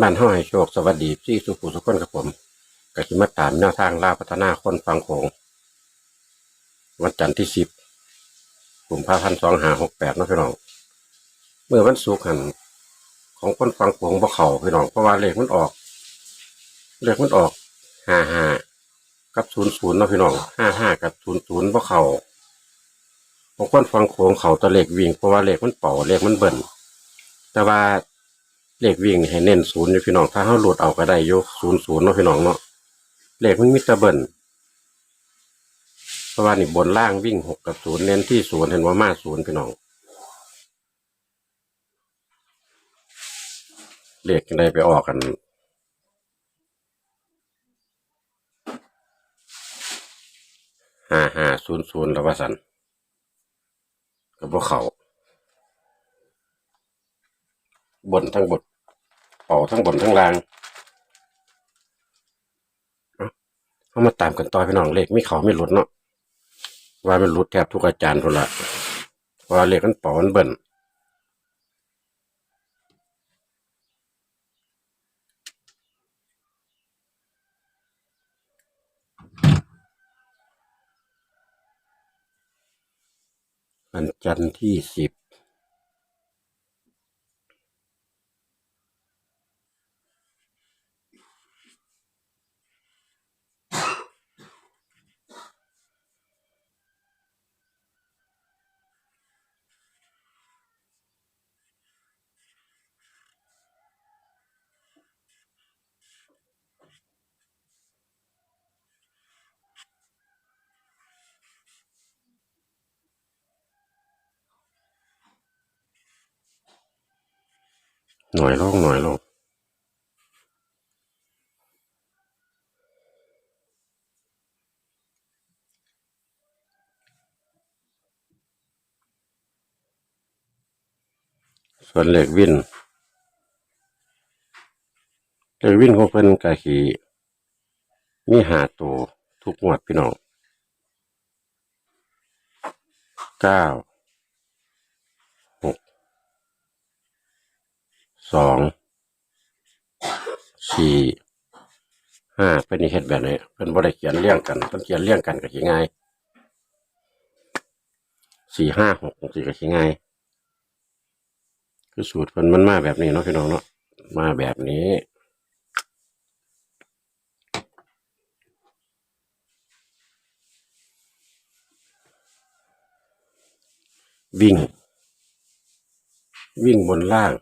บ้านห้อยโชคสวัสดีพี่สุขุสุขคนกับผมกสิมาตามแนวทางลาพัฒนาคนฟังโขงวันจันทร์ที่สิบกลุ่มพาพันสองหาหกแปดนะพี่น้อง เมื่อวันศุกร์หันของคนฟังโขงบ่เข่าพี่น้องเพราะว่าเลขมันออก เลขมันออกห้าห้ากับศูนย์ศูนย์นะพี่น้องห้าห้ากับศูนย์ศูนย์บ่เข่าของคนฟังโขงเขาตัวเลขวิ่งเพราะว่าเลขมันเป่าเลขมันเบิ่นแต่ว่า เลขวิ่งให้เน้นศูนย์อยู่พี่น้อง ถ้าเขาหลุดเอาก็ได้ยกศูนย์ศูนย์เนาะพี่น้องเนาะเลขมันมิตรเบิ่นเพราะว่านี่บนล่างวิ่งหกกับศูนย์เน้นที่ศูนย์เห็นว่ามาศูนย์พี่น้องเลขยังไงไปออกกันห้าห้าศูนย์ศูนย์แล้วว่าสันกับพวกเขา บนทั้งบนเป่าทั้งบนทั้งล่างเอามาตามกันต่อพี่น้องเลขไม่เขาไม่หลุดเนาะว่ามันหลุดแทบทุกอาจารย์ทุนละเพราะว่าเลขมันเป่ามันเบิ่นวันจันทร์ที่สิบ หน่อยลงหน่อยลงส่วนเหล็กวินเหล็กวินของเพิ่นกะขีมีหาตัวทุกงวดพี่น้องเก้าหก สองสี่ห้าเป็นนี่เฮ็ดแบบนี้เป็นบริเขียนเรียงกันเป็นเขียนเรียงกันก็สิง่ายสี่ห้าหกสี่ก็สิง่ายคือสูตรมันมันมาแบบนี้เนาะพี่น้องเนาะมาแบบนี้วิ่ง วิ่งบนล่าง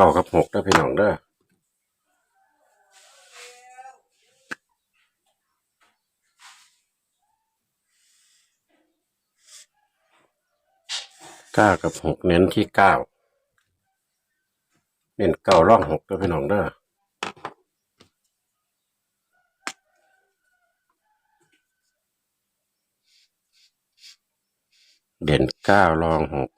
เก้ากับหกเด้พี่น้องเด้อเก้ากับหกเน้นที่เก้าเน้นเก้าร่องหกเด้พี่น้องเด้อเด่นเก้ารองหก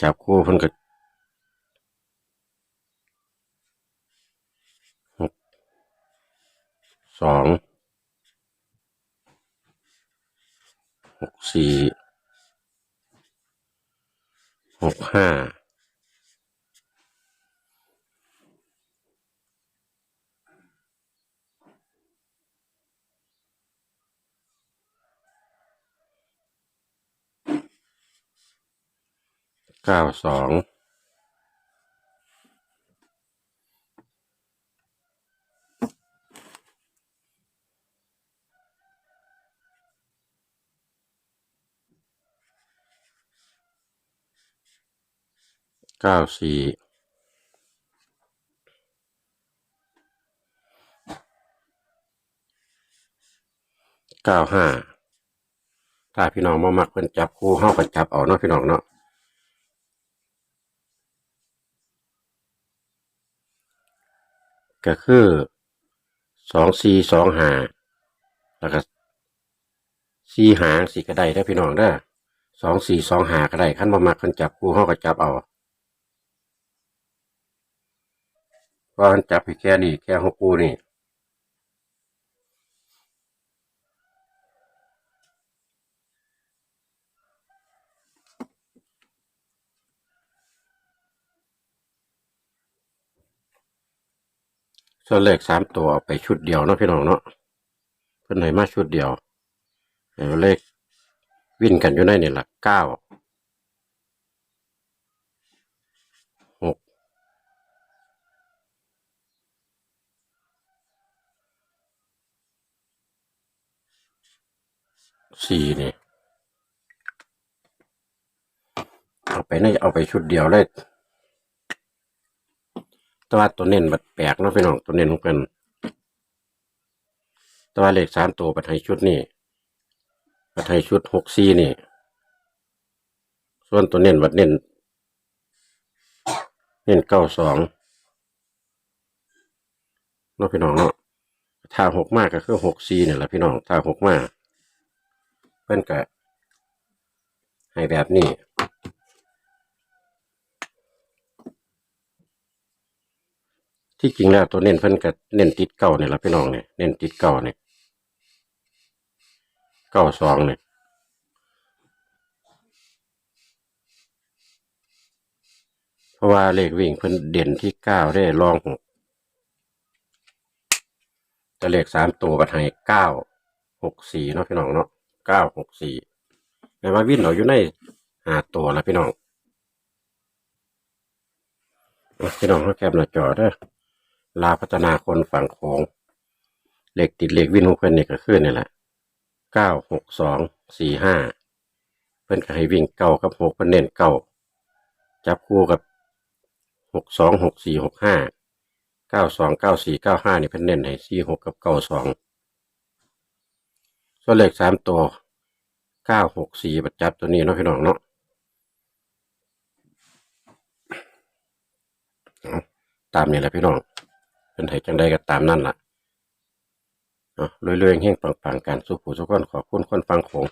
จับคู่เพิ่นก็หกสองหกสี่หกห้า เก้าสองเก้าสี่เก้าห้าถ้าพี่น้องมามักเป็นจับคู่ห้ากันจับออกเนาะพี่น้องเนาะ ก็คือสองสี่สองหาแล้วก็สี่หางสี่ก็ได้เด้อพี่น้องเด้อสองสี่สองหากระไดขั้นบ่มักเพิ่นจับคู่ห้องก็จับเอาเพราะมันจับไปแค่นี้แค่หกคู่นี่ ส่วนเลขสามตัวเอาไปชุดเดียวเนาะพี่น้องเนาะเพิ่นให้มาชุดเดียวแล้เลขวิ่นกันอยู่ในนี่ละเก้าหกสี่นี่เอาไปในเอาไปชุดเดียวเลย แต่ว่าตัวเน้นบัดแปลกเนาะพี่น้องตัวเน้นของเพิ่นแต่ว่าเลขสามตัวบัดให้ชุดนี่บัดให้ชุดหกสี่นี่ ส่วนตัวเน้นบัดเน้นเน้นเก้าสองเนาะพี่น้องเนาะถ้าหกมากก็คือหกสี่เนี่ยแหละพี่น้องถ้าหกมากเพิ่นก็ให้แบบนี้ ที่จริงแล้วตัวเน้นเพิ่นก็เน้นติดเก้าเนี่ยละพี่น้องเนี่ยเน้นติดเก้าเนี่ยเก้าสองเนี่ยเพราะว่าเลขวิ่งเพิ่นเด่นที่เก้าได้รองหกแต่เลขสามตัวบัดให้เก้าหกสี่เนาะพี่น้องเนาะเก้าหกสี่แต่ว่าวิ่งเราอยู่ในหาตัวล้วพี่น้องพี่น้องเขาแคบหน้าจอเด้อ ลาพัฒนาคนฝั่งโขงเหลขติดเหลขวิ่งของเพิ่อนนี่ก็คือนี่แหละเก้าหกสองสี่ห้าเพิ่อนก็ให้วิ่งเก้ากับหกเพิ่อนเน้นเก้าจับคู่กับหกสองหกสี่หกห้าเก้าสองเก้าสี่เก้าห้านี่เพิ่อนเน้นให้สี่หกกับเก้าสองส่วนเลขสามตัวเก้าหกสี่ประจับตัวนี้เนาะพี่น้องเนาะตามนี่แหละพี่น้อง เป็นไห้จังได้ก็ตามนั่นล่ะเนาะรวยๆแห้งปังๆกันสุขผู้สุขคนขอบคุณคนฟังโขง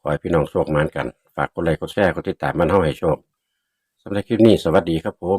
ขอให้พี่น้องโชคมานกัน ฝากกดไลค์กดแชร์กดติดตามมันเฮาให้โชคสำหรับคลิปนี้สวัสดีครับผม